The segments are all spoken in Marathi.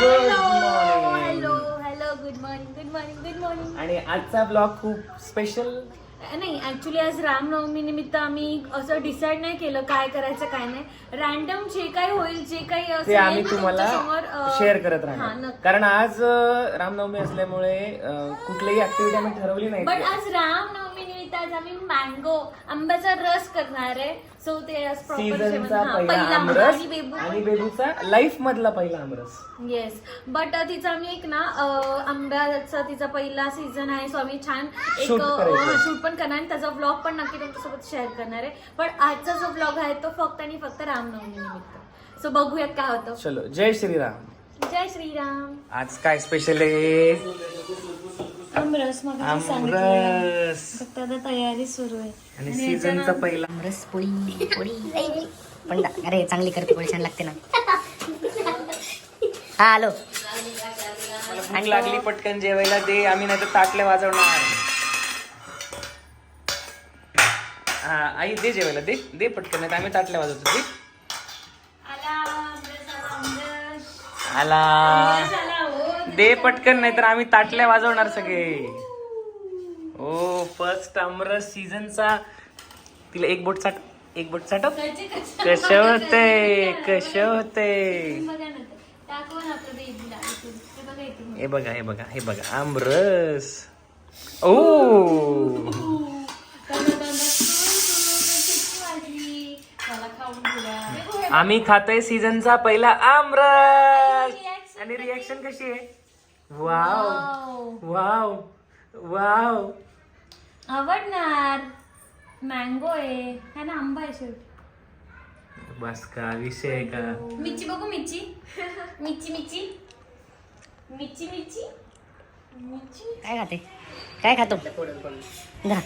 Hello hello good morning good morning good morning आणि आजचा ब्लॉग खूप स्पेशल नाही ऍक्च्युली आज रामनवमी निमित्त आम्ही असं डिसाईड नाही केलं काय करायचं काय नाही. रॅन्डम जे काही होईल जे काही ते आम्ही ना तुम्हाला तुमच्यासमोर, अं, शेअर करत हा, राहणार नक्की. कारण आज अं, रामनवमी असल्यामुळे अं, कुठलीही ऍक्टिव्हिटी आम्ही ठरवली नाही बट आज रामनवमी निमित्त आज आम्ही मँगो आंब्याचा रस करणार आहे. सो ते सीझनचा पहिला आमरस आणि बेबू. आणि बेबूचा लाईफ मधला पहिला आमरस. येस बट तिचा आम्ही एक ना अं, आंब्याचा तिचा पहिला सीझन आहे. सो आम्ही छान एक Shoot करायचं. शूट पण करणार आणि त्याचा ब्लॉग पण नक्की तुमच्यासोबत शेअर करणार आहे. पण आजचा जो ब्लॉग आहे तो फक्त आणि फक्त रामनवमी निमित्त सो बघूयात काय होतं. चलो जय श्रीराम. जय श्रीराम. आज काय स्पेशल आहे? आमरस मग आमरस. फक्त आता तयारी सुरू आहे. आणि सीझनचा पहिला. आमरस पोळी पोळी. पण अरे चांगली करते पोळी छान लागते ना. हा हॅलो भूक लागली पटकन जेवायला दे. आम्ही नाही तर ताटले वाजवणार. हा आई दे जेवायला. दे दे पटकन नाही तर आम्ही ताटले वाजवतो. दे. आला. दे पटकन नाही तर आम्ही ताटल्या वाजवणार सगळे. ओ फर्स्ट आमरस सीझनचा तिला एक बोट चाट एक बोट चाटव. कश होते कश होते? हे बघा हे बघा हे बघा आमरस. ओ! आम्ही खातोय सीझनचा पहिला आमरस. आणि रिॲक्शन कशी आहे? वाव. वाव. वाव. आवडणार. मँगो आहे. है ना आंबा आहे शेवटी. बस का विषय का? मिरची बघू मिरची. मिरची मिरची. मिरची मिरची. मिरची. काय खाते? काय खातो? धा.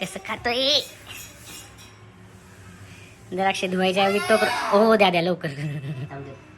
कसं खातोय? द्राक्ष धुवायच्या ऐवजी तो हो द्या द्या लवकर.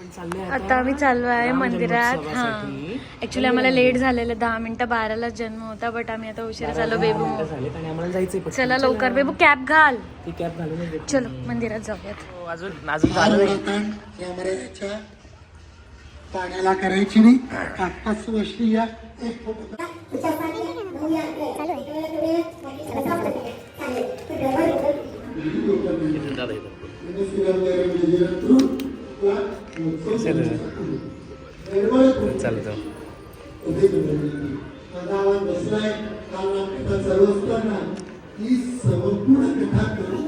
आता. आम्ही चाललो आहे मंदिरात. हा. ऍक्च्युली आम्हाला लेट झालेलं दहा मिनिटं बाराला जन्म होता बट आम्ही आता उशिरा चाललो बेबू झाले आणि आम्हाला जायचंय पटकन. चला लवकर बेबू कॅब घाल. चलो मंदिरात जाऊयात. हो, अजून पाण्याला करायची नाही. आत्ताच वशली या. चालतो चला. जाऊ बसलाय काल नाटकाचा चालू असताना ही संपूर्ण कथा करू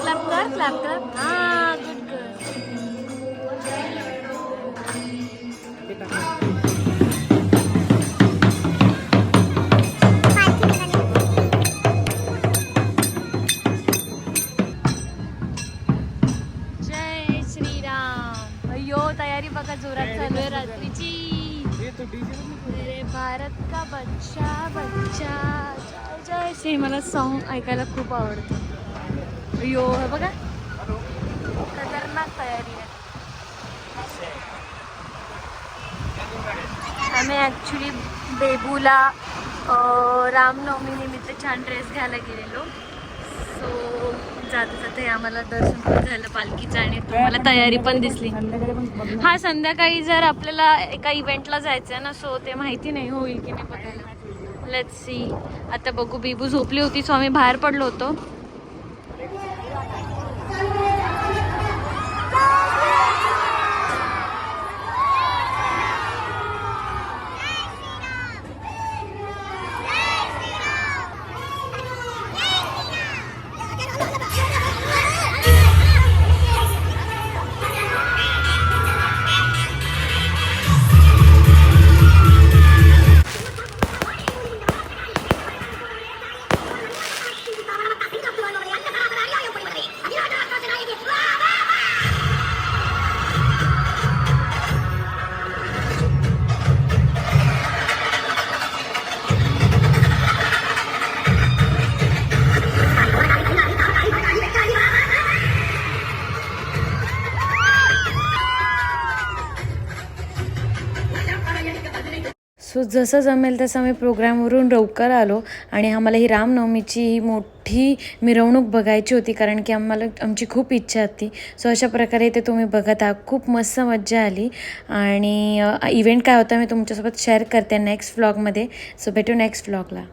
क्लॅप क्लॅप कर क्लॅप कर हा गुड गुड जय श्रीराम. अय्यो तयारी बघा जोरात चालू आहे रात्रीची. मेरे भारत का बच्चा बच्चा. जय जय. श्री मला सॉन्ग ऐकायला खूप आवडतं. अय्यो हे बघा खतरनाक तयारी आहे आम्ही ॲक्च्युली बेबूला रामनवमी निमित्त छान ड्रेस घ्यायला गेलेलो सो जाता जाता आम्हाला दर्शन पण झालं पालखीचं आणि तुम्हाला तयारी पण दिसली. हा संध्याकाळी जर आपल्याला एका इव्हेंटला जायचं आहे ना सो ते माहिती नाही होईल की नाही बघायला. लेट्स सी आता बघू बिबू झोपली होती सो आम्ही बाहेर पडलो होतो. सो जसं जमेल तसं आम्ही प्रोग्रामवरून लवकर आलो आणि आम्हाला ही रामनवमीची ही मोठी मिरवणूक बघायची होती कारण की आम्हाला आमची खूप इच्छा होती. सो अशा प्रकारे ते तुम्ही बघत. आहात खूप मस्त मज्जा आली. आणि इव्हेंट काय होता मी तुमच्यासोबत शेअर करते नेक्स्ट व्लॉगमध्ये सो भेटू नेक्स्ट व्लॉगला